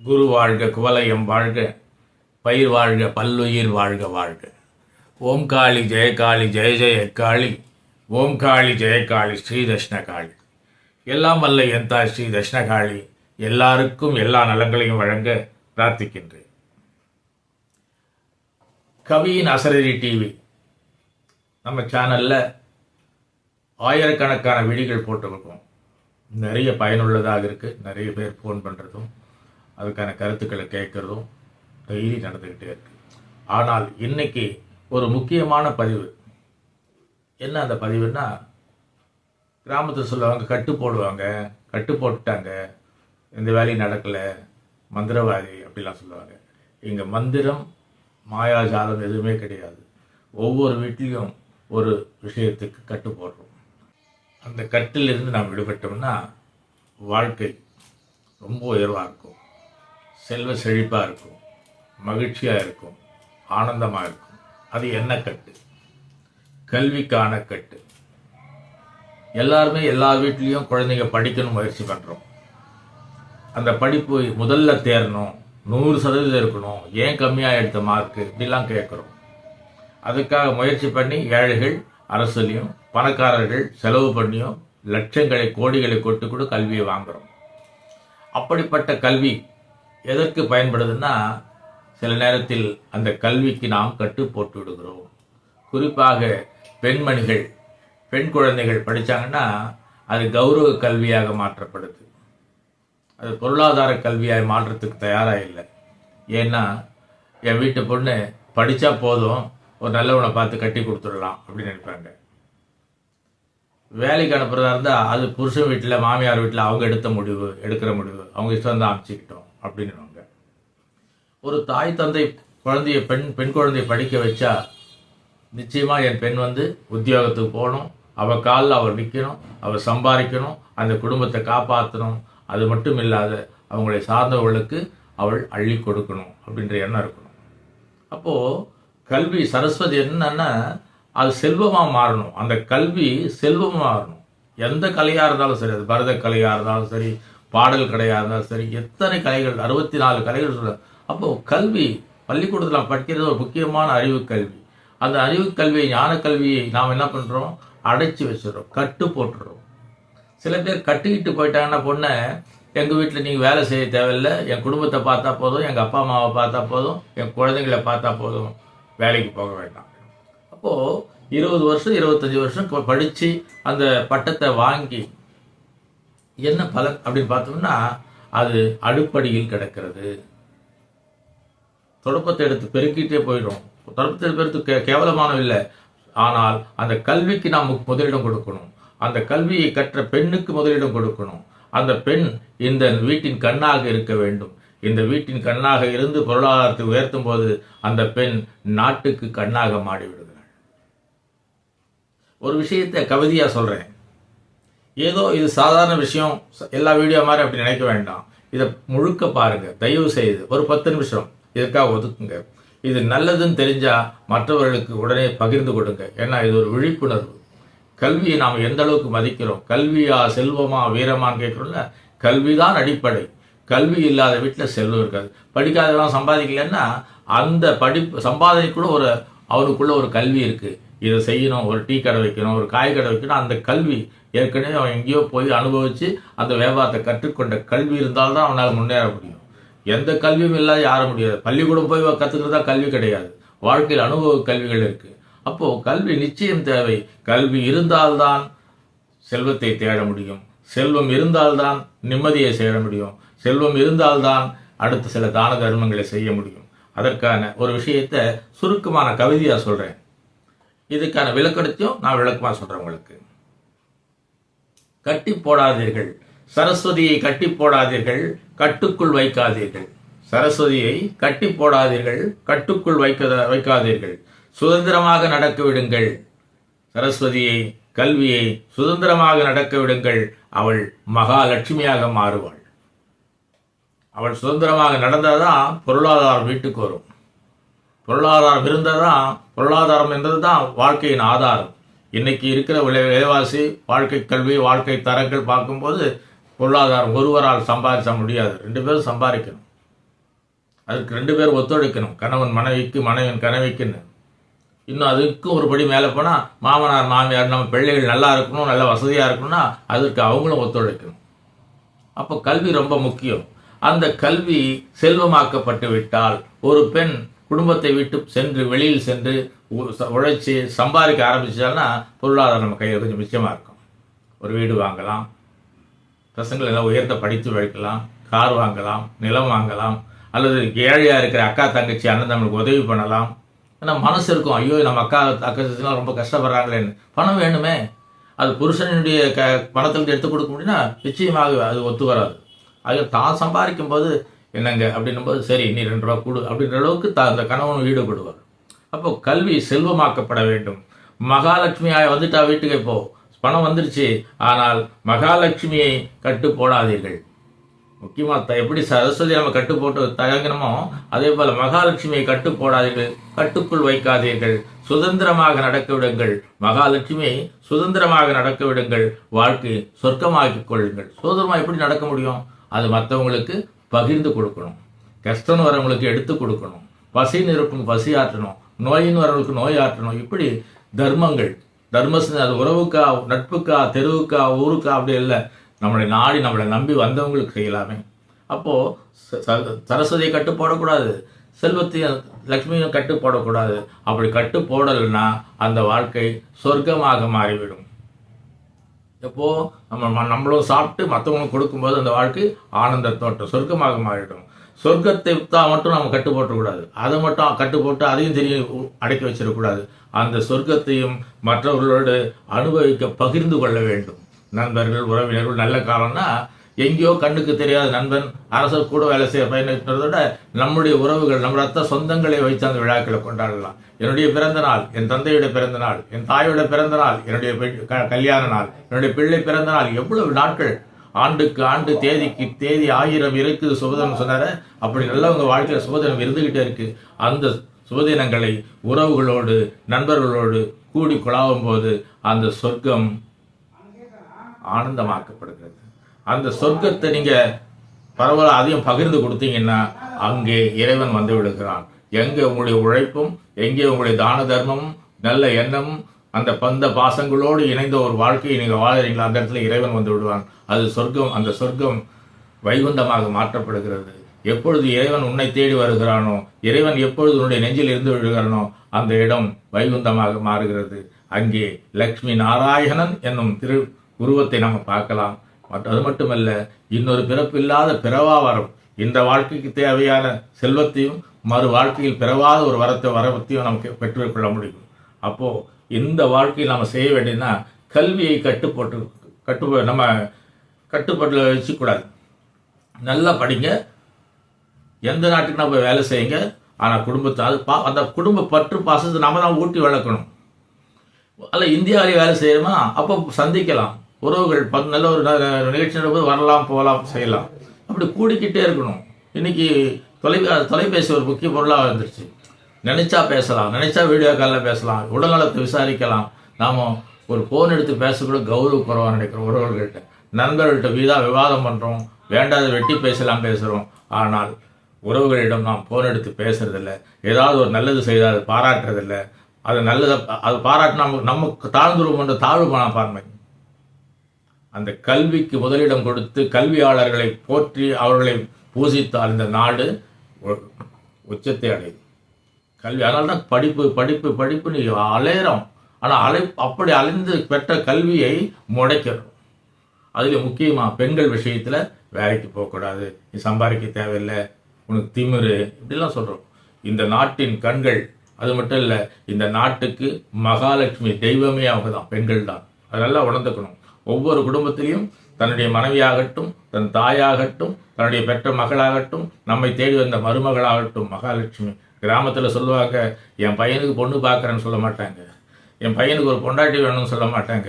குரு வாழ்க குவலயம் வாழ்க பயிர் வாழ்க பல்லுயிர் வாழ்க வாழ்க. ஓம் காளி ஜெயகாளி ஜெய ஜெய காளி. ஓம் காளி ஜெயகாளி ஸ்ரீ தட்சிணகாளி எல்லாம் வல்ல என் தாய் ஸ்ரீ தட்சிணகாளி எல்லாருக்கும் எல்லா நலங்களையும் வழங்க பிரார்த்திக்கின்றேன். கவியின் அசரரி டிவி நம்ம சேனலில் ஆயிரக்கணக்கான விழிகள் போட்டிருக்கோம். நிறைய பயனுள்ளதாக இருக்குது நிறைய பேர் ஃபோன் பண்ணுறதும் அதுக்கான கருத்துக்களை கேட்குறதும் டெய்லி நடந்துக்கிட்டே இருக்கு. ஆனால் இன்னைக்கு ஒரு முக்கியமான பதிவு. என்ன அந்த பதிவுன்னா கிராமத்தில் சொல்லுவாங்க கட்டு போடுவாங்க கட்டு போட்டுட்டாங்க இந்த வேலையும் நடக்கலை மந்திரவாதி அப்படிலாம் சொல்லுவாங்க. இங்கே மந்திரம் மாயாஜாலம் எதுவுமே கிடையாது. ஒவ்வொரு வீட்லேயும் ஒரு விஷயத்துக்கு கட்டு போடுறோம். அந்த கட்டிலிருந்து நாம் விடுபட்டோம்னா வாழ்க்கை ரொம்ப உயர்வாக இருக்கும். செல்வ செழிப்பாக இருக்கும் மகிழ்ச்சியாக இருக்கும் ஆனந்தமாக இருக்கும். அது என்ன கட்டு? கல்விக்கான கட்டு. எல்லாருமே எல்லா வீட்லேயும் குழந்தைங்க படிக்கணும் முயற்சி பண்ணுறோம் அந்த படிப்பு முதல்ல தேரணும் நூறு சதவீதம் இருக்கணும் ஏன் கம்மியாக எடுத்த மார்க்கு இப்படிலாம் கேட்குறோம் அதுக்காக முயற்சி பண்ணி ஏழைகள் அரசுலையும் பணக்காரர்கள் செலவு பண்ணியும் லட்சங்களை கோடிகளை கொட்டு கூட கல்வியை வாங்குகிறோம் அப்படிப்பட்ட கல்வி எதற்கு பயன்படுதுன்னா சில நேரத்தில் அந்த கல்விக்கு நாம் கட்டு போட்டு விடுகிறோம் குறிப்பாக பெண்மணிகள் பெண் குழந்தைகள் படித்தாங்கன்னா அது கௌரவ கல்வியாக மாற்றப்படுது. அது பொருளாதார கல்வியாக மாற்றத்துக்கு தயாராக இல்லை. ஏன்னா என் வீட்டு பொண்ணு படித்தா போதும் ஒரு நல்லவனை பார்த்து கட்டி கொடுத்துடலாம் அப்படின்னு நினைப்பாங்க. வேலைக்கு அனுப்புறதா இருந்தால் அது புருஷன் வீட்டில் மாமியார் வீட்டில் அவங்க எடுத்த முடிவு எடுக்கிற முடிவு. அவங்க இஷ்டம் தான் அமைச்சிக்கிட்டோம். அப்படிங்கிறாங்க ஒரு தாய் தந்தை குழந்தைய பெண் பெண் குழந்தைய படிக்க வச்சா நிச்சயமாக என் பெண் வந்து உத்தியோகத்துக்கு போகணும். அவள் காலில் அவள் நிற்கணும் அவள் சம்பாதிக்கணும் அந்த குடும்பத்தை காப்பாற்றணும் அது மட்டும் இல்லாத அவங்களை சார்ந்தவர்களுக்கு அவள் அள்ளி கொடுக்கணும் அப்படின்ற எண்ணம் இருக்கணும். அப்போது கல்வி சரஸ்வதி என்னன்னா அது செல்வமாக மாறணும். அந்த கல்வி செல்வமாக மாறணும். எந்த கலையாக இருந்தாலும் சரி அது பரத கலையாக இருந்தாலும் சரி பாடல் கலையாக இருந்தாலும் சரி எத்தனை கலைகள் அறுபத்தி நாலு கலைகள் சொல்ல அப்போது கல்வி பள்ளிக்கூடத்தில் நாம் படிக்கிறது ஒரு முக்கியமான அறிவு கல்வி. அந்த அறிவு கல்வியை ஞான கல்வியை நாம் என்ன பண்ணுறோம் அடைச்சி வச்சிடறோம் கட்டு போட்டுறோம் சில பேர் கட்டிக்கிட்டு போயிட்டாங்கன்னா பொண்ணை எங்கள் வீட்டில் நீங்கள் வேலை செய்ய தேவையில்லை என் குடும்பத்தை பார்த்தா போதும் எங்கள் அப்பா அம்மாவை பார்த்தா போதும் என் குழந்தைங்களை பார்த்தா போதும் வேலைக்கு போக வேண்டாம். அப்போது இருபது வருஷம் இருபத்தஞ்சி வருஷம் படித்து அந்த பட்டத்தை வாங்கி என்ன பலன் அப்படின்னு பார்த்தோம்னா அது அடுப்படியில் கிடக்கிறது. தொடப்பத்தை எடுத்து பெருக்கிட்டே போயிடும். தொடப்பத்தை பெருத்து கே கேவலமானது இல்லை. ஆனால் அந்த கல்விக்கு நாம் முதலிடம் கொடுக்கணும். அந்த கல்வியை கற்ற பெண்ணுக்கு முதலிடம் கொடுக்கணும். அந்த பெண் இந்த வீட்டின் கண்ணாக இருக்க வேண்டும். இந்த வீட்டின் கண்ணாக இருந்து பொருளாதாரத்தை உயர்த்தும் போது அந்த பெண் நாட்டுக்கு கண்ணாக மாறிவிடுகிறாள். ஒரு விஷயத்தை கவிதையா சொல்றேன். ஏதோ இது சாதாரண விஷயம் எல்லா வீடியோ மாதிரி அப்படி நினைக்க வேண்டாம். இதை முழுக்க பாருங்க. தயவு செய்து ஒரு பத்து நிமிஷம். இதுக்காக ஒதுக்குங்க. இது நல்லதுன்னு தெரிஞ்சால் மற்றவர்களுக்கு உடனே பகிர்ந்து கொடுங்க. ஏன்னா இது ஒரு விழிப்புணர்வு. கல்வியை நாம் எந்த அளவுக்கு மதிக்கிறோம்? கல்வியா செல்வமா வீரமான்னு கேட்குறோம்ல? கல்விதான் அடிப்படை. கல்வி இல்லாத வீட்டில் செல்வம் இருக்காது. படிக்காதவன் சம்பாதிக்கலன்னா அந்த படிப்பு சம்பாதிக்குள்ள ஒரு அவனுக்குள்ள ஒரு கல்வி இருக்குது இதை செய்யணும் ஒரு டீ கடை வைக்கணும் ஒரு காய் கடை வைக்கணும் அந்த கல்வி ஏற்கனவே அவன் எங்கேயோ போய் அனுபவிச்சு அந்த வியாபாரத்தை கற்றுக்கொண்ட கல்வி இருந்தால்தான் அவனால் முன்னேற முடியும். எந்த கல்வியும் இல்லாத யார முடியாது. பள்ளிக்கூடம் போய் கற்றுக்கிறதா கல்வி கிடையாது. வாழ்க்கையில் அனுபவ கல்விகள் இருக்கு. அப்போ கல்வி நிச்சயம் தேவை. கல்வி இருந்தால்தான் செல்வத்தை தேட முடியும். செல்வம் இருந்தால்தான் நிம்மதியை சேர முடியும். செல்வம் இருந்தால்தான் அடுத்த சில தான தர்மங்களை செய்ய முடியும். அதற்கான ஒரு விஷயத்தை சுருக்கமான கவிதையாக சொல்கிறேன் இதுக்கான விளக்கெடுத்தையும் நான் விளக்கமாக சொல்கிறேன் உங்களுக்கு. கட்டி போடாதீர்கள். சரஸ்வதியை கட்டி போடாதீர்கள் கட்டுக்குள் வைக்காதீர்கள். சரஸ்வதியை கட்டி போடாதீர்கள் கட்டுக்குள் வைக்க வைக்காதீர்கள். சுதந்திரமாக நடக்க விடுங்கள். சரஸ்வதியை கல்வியை சுதந்திரமாக நடக்க விடுங்கள். அவள் மகாலட்சுமியாக மாறுவாள். அவள் சுதந்திரமாக நடந்தாதான் பொருளாதாரம் வீட்டுக்கு வரும். பொருளாதாரம் இருந்தால் தான் பொருளாதாரம் என்றது தான் வாழ்க்கையின் ஆதாரம். இன்னைக்கு இருக்கிற விலை விலைவாசி வாழ்க்கை கல்வி வாழ்க்கை தரங்கள் பார்க்கும்போது பொருளாதாரம் ஒருவரால் சம்பாதிக்க முடியாது. ரெண்டு பேரும் சம்பாதிக்கணும். அதுக்கு ரெண்டு பேர் ஒத்துழைக்கணும். கணவன் மனைவிக்கு மனைவன் கனவிக்குன்னு. இன்னும் அதுக்கும் ஒரு படி மேலே போனால் மாமனார் மாமியார் நம்ம பிள்ளைகள் நல்லா இருக்கணும் நல்ல வசதியாக இருக்கணும்னா அதற்கு அவங்களும் ஒத்துழைக்கணும். அப்போ கல்வி ரொம்ப முக்கியம். அந்த கல்வி செல்வமாக்கப்பட்டு விட்டால் ஒரு பெண் குடும்பத்தை விட்டு சென்று வெளியில் சென்று உழைச்சி சம்பாதிக்க ஆரம்பிச்சால்னா பொருளாதாரம் நம்ம கையில் கொஞ்சம் மிச்சமாக இருக்கும். ஒரு வீடு வாங்கலாம். பசங்களை எல்லாம் உயர்த்த படித்து வைக்கலாம் கார் வாங்கலாம். நிலம் வாங்கலாம். அல்லது ஏழையாக இருக்கிற அக்கா தங்கச்சி அண்ணன் நம்மளுக்கு உதவி பண்ணலாம். ஏன்னா மனசு இருக்கும். ஐயோ நம்ம அக்கா தங்கச்சிலாம் ரொம்ப கஷ்டப்படுறாங்களேன்னு பணம் வேணுமே. அது புருஷனுடைய க பணத்திலிருந்து எடுத்து கொடுக்க முடியும்னா நிச்சயமாக அது ஒத்து வராது. அது தான் சம்பாதிக்கும் போது என்னங்க? அப்படின்னும் போது சரி நீ ரெண்டு ரூபா கொடு. அப்படின்ற அளவுக்கு த அந்த கணவன் ஈடுபடுவார். அப்போ கல்வி செல்வமாக்கப்பட வேண்டும். மகாலட்சுமியாக வந்துட்டா வீட்டுக்கு இப்போ பணம் வந்துருச்சு. ஆனால் மகாலட்சுமியை கட்டு போடாதீர்கள். முக்கியமாக த எப்படி சரஸ்வதி நம்ம கட்டு போட்டு தயங்கினமோ அதே போல் மகாலட்சுமியை கட்டு போடாதீர்கள். கட்டுக்குள் வைக்காதீர்கள். சுதந்திரமாக நடக்க விடுங்கள். மகாலட்சுமியை சுதந்திரமாக நடக்க விடுங்கள். வாழ்க்கை சொர்க்கமாக்கிக் கொள்ளுங்கள். சுதந்திரமாக எப்படி நடக்க முடியும்? அது மற்றவங்களுக்கு பகிர்ந்து கொடுக்கணும். கஷ்டம்னு வரவங்களுக்கு எடுத்து கொடுக்கணும். பசின்னு இருக்கும் பசி ஆற்றணும். நோயின் வரவங்களுக்கு நோய் ஆற்றணும் இப்படி தர்மங்கள். தர்ம அது உறவுக்கா நட்புக்கா தெருவுக்கா ஊருக்கா அப்படி இல்லை. நம்மளை நாடி நம்மளை நம்பி வந்தவங்களுக்கு செய்யலாமே. அப்போது ச- சரஸ்வதியை கட்டு போடக்கூடாது. செல்வத்தையும் லக்ஷ்மியும் கட்டு போடக்கூடாது. அப்படி கட்டு போடலைன்னா அந்த வாழ்க்கை சொர்க்கமாக மாறிவிடும். எப்போ? நம்ம நம்மளும் சாப்பிட்டு மற்றவங்களும் கொடுக்கும்போது அந்த வாழ்க்கை ஆனந்த தோட்டம் சொர்க்கமாக மாறிடும் சொர்க்கத்தை தான் மட்டும் நம்ம கட்டு போட்டக்கூடாது அதை மட்டும் கட்டு போட்டு அதையும் தெரிய அடக்கி வச்சிடக்கூடாது. அந்த சொர்க்கத்தையும் மற்றவர்களோடு அனுபவிக்க பகிர்ந்து கொள்ள வேண்டும். நண்பர்கள் உறவினர்கள் நல்ல காலம்னா எங்கேயோ கண்ணுக்கு தெரியாத நண்பன் அரசர் கூட வேலை செய்ய பயன்படுத்துறதோட நம்முடைய உறவுகள் நம்ம ரத்த சொந்தங்களை வைத்து அந்த விழாக்களை கொண்டாடலாம். என்னுடைய பிறந்த நாள் என் தந்தையுடைய பிறந்த நாள் என் தாயோட பிறந்த நாள் என்னுடைய க- கல்யாண நாள் என்னுடைய பிள்ளை பிறந்த நாள் எவ்வளவு நாட்கள் ஆண்டுக்கு ஆண்டு தேதிக்கு தேதி ஆயிரம் இருக்குது சுபதினம் சொன்னார. அப்படி நல்லவங்க வாழ்க்கையில் சுபதினம் இருந்துகிட்டே இருக்கு. அந்த சுபதினங்களை உறவுகளோடு நண்பர்களோடு கூடி குழாவும் போது அந்த சொர்க்கம் ஆனந்தமாக்கப்படுகிறது. அந்த சொர்க்கத்தை நீங்க பரவாயில்ல அதையும் பகிர்ந்து கொடுத்தீங்கன்னா அங்கே இறைவன் வந்து விடுகிறான் எங்கே உங்களுடைய உழைப்பும் எங்கே உங்களுடைய தான தர்மமும் நல்ல எண்ணமும் அந்த பந்த பாசங்களோடு இணைந்த ஒரு வாழ்க்கையை நீங்கள் வாழறீங்களா? அந்த இடத்துல இறைவன் வந்து விடுவான். அது சொர்க்கம் அந்த சொர்க்கம் வைகுண்டமாக மாற்றப்படுகிறது. எப்பொழுது இறைவன் உன்னை தேடி வருகிறானோ இறைவன் எப்பொழுது உன்னுடைய நெஞ்சில் இருந்து விடுகிறானோ அந்த இடம் வைகுண்டமாக மாறுகிறது. அங்கே லக்ஷ்மி நாராயணன் என்னும் திரு உருவத்தை நம்ம பார்க்கலாம். அது மட்டுமல்ல இன்னொரு பிறப்பில்லாத பிறவா வரம் இந்த வாழ்க்கைக்கு தேவையான செல்வத்தையும் மறு வாழ்க்கையில் பிறவாத ஒரு வரத்தை வரத்தையும் நமக்கு பெற்றுக்கொள்ள முடியும். அப்போது இந்த வாழ்க்கையில் நம்ம செய்ய வேண்டியதுன்னா கல்வியை கட்டுப்பட்டு கட்டு நம்ம கட்டுப்பாட்டில் வச்சுக்கூடாது. நல்லா படிங்க. எந்த நாட்டுக்கு நம்ம வேலை செய்யுங்க. ஆனால் குடும்பத்தை அது பா அந்த குடும்ப பற்று பாசத்தை நம்ம தான் ஊட்டி வளர்க்கணும். அல்ல இந்தியாவிலேயே வேலை செய்யணுமா? அப்போ சந்திக்கலாம். உறவுகள் பத் நல்ல ஒரு ந- நிகழ்ச்சி நடக்கும்போது வரலாம் போகலாம் செய்யலாம். அப்படி கூடிக்கிட்டே இருக்கணும். இன்னைக்கு தொலை தொலைபேசி ஒரு முக்கிய பொருளாக வந்துருச்சு நினைச்சா பேசலாம் நினைச்சா வீடியோ காலில் பேசலாம் உடல்நலத்தை விசாரிக்கலாம். நாம் ஒரு ஃபோன் எடுத்து பேசக்கூட கௌரவ குறைவாக நினைக்கிறோம் உறவுகள்கிட்ட. நண்பர்கள்ட்ட வீதா விவாதம் பண்ணுறோம் வேண்டாத வெட்டி பேசலாம் பேசுகிறோம் ஆனால் உறவுகளிடம் நாம் ஃபோன் எடுத்து பேசுறதில்ல. ஏதாவது ஒரு நல்லது செய்தால் அது பாராட்டுறதில்ல. அது நல்லதை அது பாராட்டு நமக்கு நமக்கு தாழ்ந்துருவோம் என்ற தாழ்வு மனப்பான்மை அந்த கல்விக்கு முதலிடம் கொடுத்து கல்வியாளர்களை போற்றி அவர்களை பூசித்தால் இந்த நாடு உச்சத்தை அடையும். கல்வி. அதனால தான் படிப்பு படிப்பு படிப்புன்னு அலையிறோம். ஆனால் அலை அப்படி அலைந்து பெற்ற கல்வியை முடைக்கிறோம். அதில் முக்கியமாக பெண்கள் விஷயத்தில் வேலைக்கு போகக்கூடாது நீ சம்பாதிக்க தேவையில்லை உனக்கு திமிரு இப்படிலாம் சொல்கிறோம் இந்த நாட்டின் கண்கள் அது மட்டும் இல்லை இந்த நாட்டுக்கு மகாலட்சுமி தெய்வமே அவங்க தான் பெண்கள் தான். அதெல்லாம் உணர்ந்துக்கணும். ஒவ்வொரு குடும்பத்திலையும் தன்னுடைய மனைவியாகட்டும் தன் தாயாகட்டும் தன்னுடைய பெற்ற மகளாகட்டும் நம்மை தேடி வந்த மருமகளாகட்டும் மகாலட்சுமி. கிராமத்தில் சொல்லுவாங்க என் பையனுக்கு பொண்ணு பார்க்குறேன்னு சொல்ல மாட்டாங்க. என் பையனுக்கு ஒரு பொண்டாட்டி வேணும்னு சொல்ல மாட்டாங்க.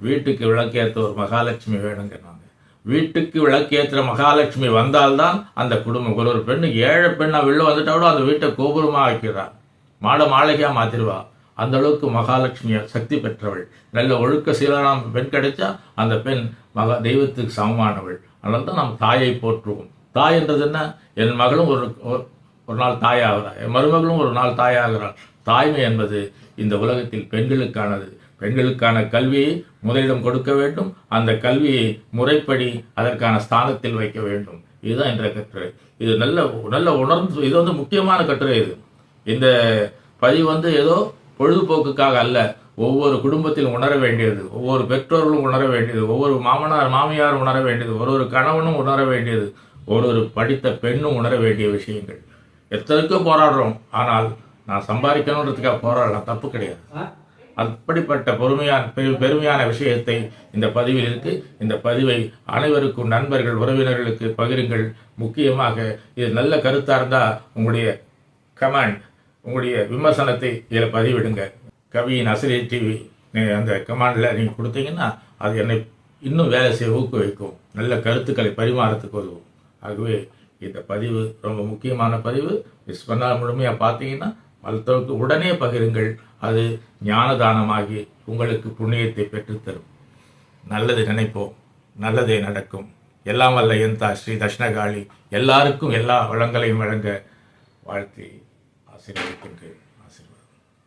வீட்டுக்கு விளக்கேற்ற ஒரு மகாலட்சுமி வேணுங்கிறாங்க வீட்டுக்கு விளக்கேற்ற மகாலட்சுமி வந்தால்தான் அந்த குடும்பம். ஒரு ஒரு பெண்ணு ஏழை பெண்ணாக வெளில வந்துட்டா கூட அந்த வீட்டை கோபுரமாக ஆக்கிறா மாட மாளிகையாக மாத்திருவா அந்த அளவுக்கு மகாலட்சுமி சக்தி பெற்றவள். நல்ல ஒழுக்க சீலனாம் பெண் கிடைச்சா அந்த பெண் மகா தெய்வத்துக்கு சமமானவள். அதனால தான் நம்ம தாயை போற்றுவோம். தாய் என்றது என்ன? என் மகளும் ஒரு ஒரு- நாள் தாயாகிறார் என் மருமகளும் ஒரு நாள் தாயாகிறாள். தாய்மை என்பது இந்த உலகத்தில் பெண்களுக்கானது. பெண்களுக்கான கல்வியை முதலிடம் கொடுக்க வேண்டும். அந்த கல்வியை முறைப்படி அதற்கான ஸ்தானத்தில் வைக்க வேண்டும். இதுதான் என்ற கட்டுரை. இது நல்ல நல்ல உணர்ந்து இது வந்து முக்கியமான கட்டுரை இது. இந்த பதிவு வந்து ஏதோ பொழுதுபோக்குக்காக அல்ல. ஒவ்வொரு குடும்பத்திலும் உணர வேண்டியது. ஒவ்வொரு பெற்றோர்களும் உணர வேண்டியது. ஒவ்வொரு மாமனார் மாமியார் உணர வேண்டியது. ஒரு ஒரு கணவனும் உணர வேண்டியது. ஒரு ஒரு படித்த பெண்ணும் உணர வேண்டிய விஷயங்கள். எத்தனைக்கோ போராடுறோம். ஆனால் நான் சம்பாதிக்கணுன்றதுக்காக போராடலாம். தப்பு கிடையாது. அப்படிப்பட்ட பொறுமையான பெரு- பெருமையான விஷயத்தை இந்த பதிவில் இருக்கு. இந்த பதிவை அனைவருக்கும் நண்பர்கள் உறவினர்களுக்கு பகிருங்கள். முக்கியமாக இது நல்ல கருத்தா இருந்தா உங்களுடைய கமெண்ட் உங்களுடைய விமர்சனத்தை இதில் பதிவிடுங்க. கவியின் அசிரியர் டிவி அந்த கமாண்டில் நீங்கள் கொடுத்தீங்கன்னா அது என்னை இன்னும் வேலை செய்ய ஊக்குவிக்கும். நல்ல கருத்துக்களை பரிமாறத்துக்கு உதவும். ஆகவே இந்த பதிவு ரொம்ப முக்கியமான பதிவு. மிஸ் பண்ணால் முழுமையாக பார்த்தீங்கன்னா மருத்துவருக்கு உடனே பகிருங்கள். அது ஞானதானமாகி உங்களுக்கு புண்ணியத்தை பெற்றுத்தரும். நல்லது நினைப்போம். நல்லதே நடக்கும். எல்லாம் வல்ல எந்தா ஸ்ரீ தட்சிணகாளி. எல்லாருக்கும் எல்லா வளங்களையும் வழங்க வாழ்த்தி ஆசீர்வதிக்கின்றேன்.